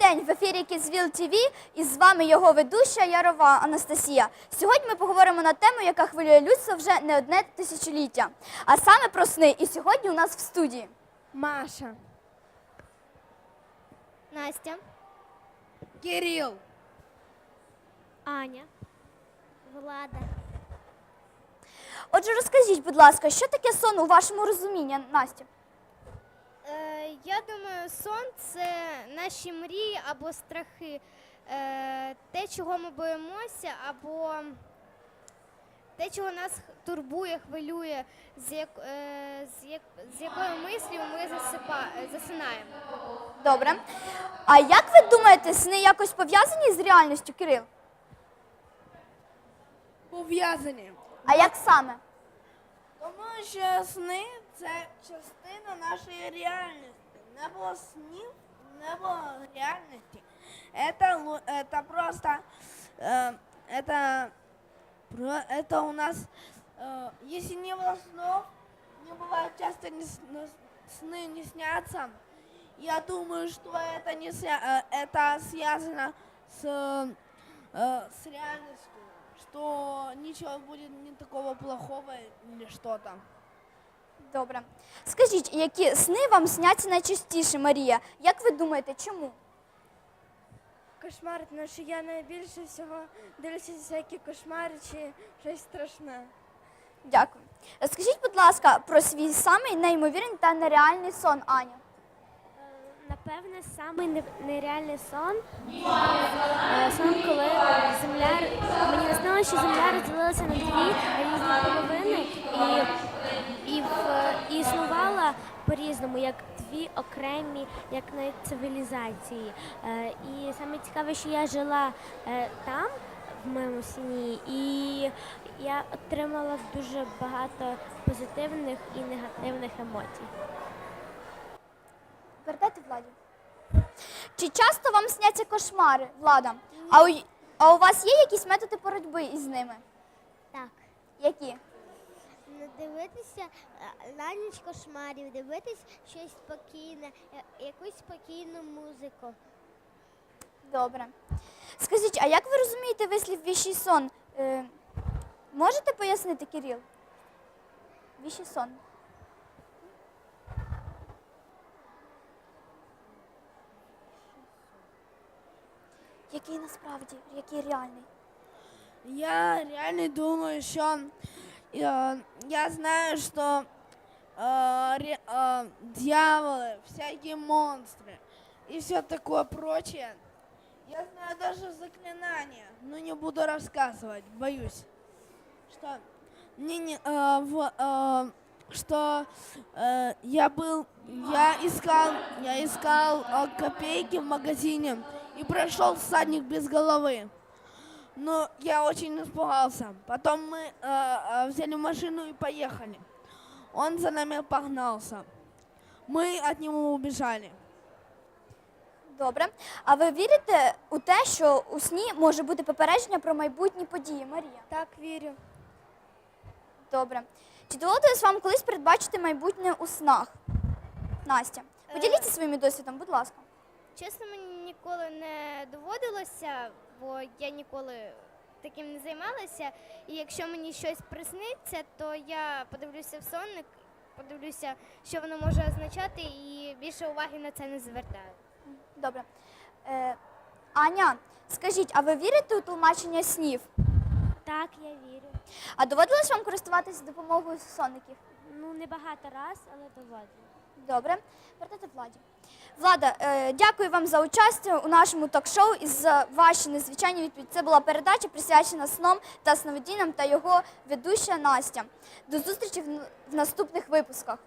день в ефірі Кізвіл ТВ і з вами його ведуща Ярова Анастасія. Сьогодні ми поговоримо на тему, яка хвилює людство вже не одне тисячоліття, а саме про сни. І сьогодні у нас в студії. Маша. Настя, Кирилл. Аня, Влада. Отже, розкажіть, будь ласка, що таке сон у вашому розумінні, Настя? Сон це наші мрії або страхи. Е, те, чого ми боїмося, або те, чого нас турбує, хвилює, з, як, е, з, як, з якою мислю ми засипа, засинаємо. Добре. А як ви думаєте, сни якось пов'язані з реальністю, Кирил? Пов'язані. А як саме? Тому що сни це частина нашої реальності. Не було снів, не було реальності. Это, это просто, э, это, это у нас, э, если не было снов, не бывает часто не сны не снятся. Я думаю, что это не э, это связано с, с реальностью, что ничего будет не такого плохого или что-то. Добре. Скажіть, які сни вам сняться найчастіше, Марія? Як ви думаєте, чому? Кошмар, тому що я найбільше всього дивлюся всякі кошмари чи щось страшне. Дякую. Скажіть, будь ласка, про свій самий неймовірний та нереальний сон, Аня. Напевне, самий не- нереальний сон. е, Сон, коли земля мені наснилося, що земля розділилася на дві різні половини і, і, існувала по-різному, як дві окремі, як на цивілізації. Е, І саме цікаве, що я жила е, там. В моєму сні, і я отримала дуже багато позитивних і негативних емоцій. Передайте владі. Чи часто вам сняться кошмари, влада? А у, а у вас є якісь методи боротьби із ними? Так. Які? Дивитися е, на ніч кошмарів, дивитись щось спокійне, якусь спокійну музику. Добре. Скажіть, а як ви розумієте вислів віщий сон? Е, можете пояснити, Кирил? Віщий сон. Який насправді, який реальний? Я реально думаю, що я знаю, что э, э, дьяволы, всякие монстры и все такое прочее. Я знаю даже заклинания, но не буду рассказывать, боюсь. Что мне не, э, в, э, что э, я был, я искал, я искал э, копейки в магазине и прошел всадник без головы. Но я очень испугался. Потом мы э, э, взяли машину и поехали. Он за нами погнался. Мы от него убежали. Добре. А ви вірите у те, що у сні може бути попередження про майбутні події, Марія? Так, вірю. Добре. Чи доводилось вам колись передбачити майбутнє у снах? Настя, поділіться своїм досвідом, будь ласка. Чесно, мені ніколи не доводилося, бо я ніколи таким не займалася. І якщо мені щось присниться, то я подивлюся в сонник, подивлюся, що воно може означати, і більше уваги на це не звертаю. Добре. Е, Аня, скажіть, а ви вірите у тлумачення снів? Так, я вірю. А доводилось вам користуватися допомогою сонників? Ну, не багато раз, але доводжу. Добре. Передайте Владі. Влада, е, дякую вам за участь у нашому ток-шоу і за ваші незвичайні відповіді. Це була передача присвячена сном та сновидінням та його ведуща Настя. До зустрічі в наступних випусках.